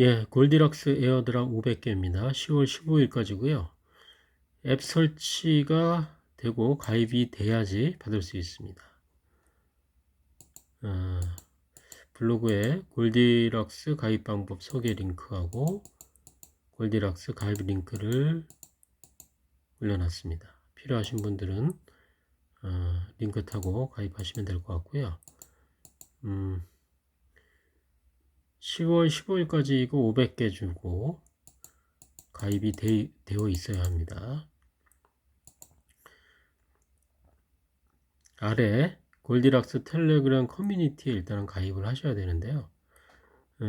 예, 골디락스 에어드랍 500개입니다. 10월 15일까지고요. 앱 설치가 되고 가입이 돼야지 받을 수 있습니다. 어, 블로그에 골디락스 가입 방법 소개 링크하고 골디락스 가입 링크를 올려놨습니다. 필요하신 분들은 어, 링크 타고 가입하시면 될 것 같고요. 음, 10월 15일까지 이거 500개 주고 가입이 되, 되어 있어야 합니다. 아래 골디락스 텔레그램 커뮤니티에 일단은 가입을 하셔야 되는데요. 어,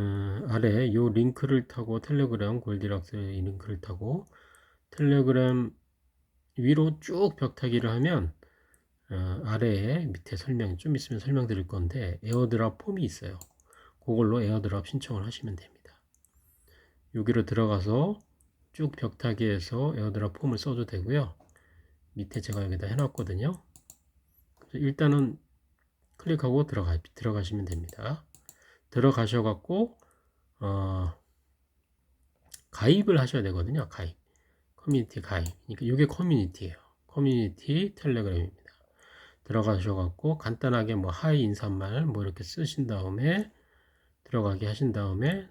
아래 요 링크를 타고 텔레그램 골디락스 이 링크를 타고 텔레그램 위로 쭉 벽타기를 하면 어, 아래에 밑에 설명 좀 있으면 설명드릴 건데 에어드랍 폼이 있어요. 그걸로 에어드랍 신청을 하시면 됩니다. 여기로 들어가서 쭉 벽타기해서 에어드랍 폼을 써도 되고요. 밑에 제가 여기다 해놨거든요. 일단은 클릭하고 들어가, 들어가시면 됩니다. 들어가셔갖고, 어, 가입을 하셔야 되거든요. 가입. 커뮤니티 가입. 그러니까 이게 커뮤니티예요. 커뮤니티 텔레그램입니다. 들어가셔갖고 간단하게 뭐 하이 인사말 뭐 이렇게 쓰신 다음에 들어가게 하신 다음에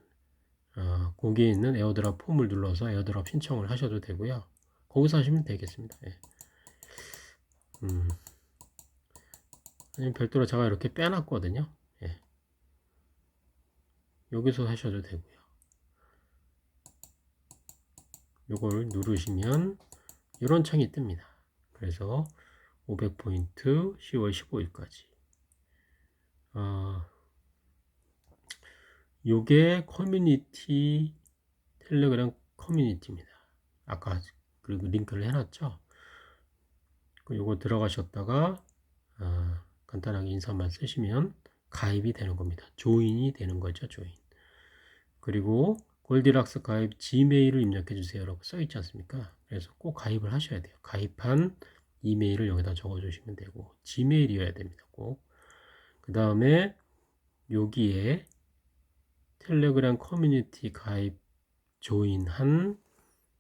어, 거기에 있는 에어드랍 폼을 눌러서 에어드랍 신청을 하셔도 되고요. 거기서 하시면 되겠습니다. 예. 음. 아니면 별도로 제가 이렇게 빼놨거든요. 예. 여기서 하셔도 되고요. 요걸 누르시면 이런 창이 뜹니다. 그래서 500포인트 10월 15일까지 어, 요게 커뮤니티 텔레그램 커뮤니티입니다. 아까 그리고 링크를 해놨죠. 그 요거 들어가셨다가 어, 간단하게 인사만 쓰시면 가입이 되는 겁니다. 조인이 되는 거죠. 조인. 그리고 골디락스 가입 지메일을 입력해 주세요라고 써 있지 않습니까? 그래서 꼭 가입을 하셔야 돼요. 가입한 이메일을 여기다 적어 주시면 되고 지메일이어야 됩니다. 꼭. 그 다음에 여기에 텔레그램 커뮤니티 가입 조인한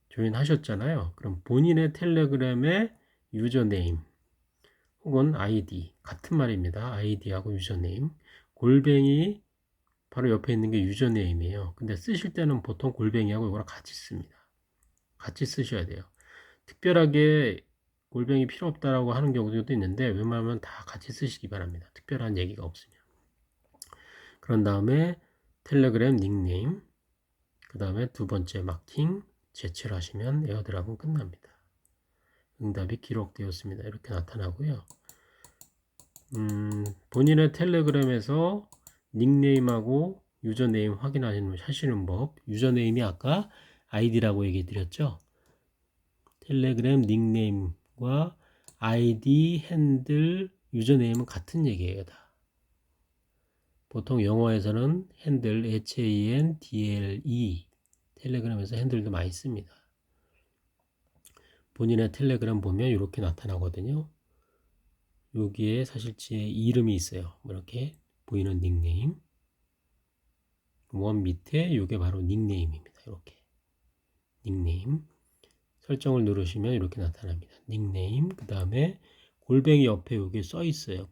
조인 하셨잖아요. 그럼 본인의 텔레그램의 유저네임 혹은 아이디 같은 말입니다. 아이디하고 유저네임 골뱅이 바로 옆에 있는 게 유저네임이에요. 근데 쓰실 때는 보통 골뱅이하고 이거랑 같이 씁니다. 같이 쓰셔야 돼요. 특별하게 골뱅이 필요 없다라고 하는 경우도 있는데 웬만하면 다 같이 쓰시기 바랍니다. 특별한 얘기가 없으면. 그런 다음에 텔레그램 닉네임, 그 다음에 두 번째 마킹, 제출 하시면 에어드랍은 끝납니다. 응답이 기록되었습니다. 이렇게 나타나고요. 음, 본인의 텔레그램에서 닉네임하고 유저네임 확인하시는 법. 유저네임이 아까 아이디라고 얘기 드렸죠. 텔레그램 닉네임과 아이디, 핸들, 유저네임은 같은 얘기예요, 다. 보통 영어에서는 핸들 H-A-N-D-L-E 텔레그램에서 핸들도 많이 씁니다. 본인의 텔레그램 보면 이렇게 나타나거든요. 여기에 사실 제 이름이 있어요. 뭐 이렇게 보이는 닉네임. 원 밑에 이게 바로 닉네임입니다. 이렇게 닉네임 설정을 누르시면 이렇게 나타납니다. 닉네임 그 다음에 골뱅이 옆에 여기 써 있어요.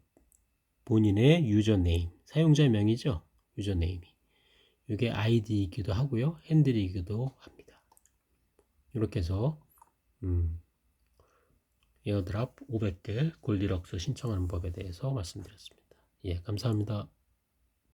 본인의 유저네임 사용자명이죠. 유저네임이. 이게 아이디이기도 하고요. 핸들이기도 합니다. 이렇게 해서 음, 에어드랍 500개 골디럭스 신청하는 법에 대해서 말씀드렸습니다. 예, 감사합니다.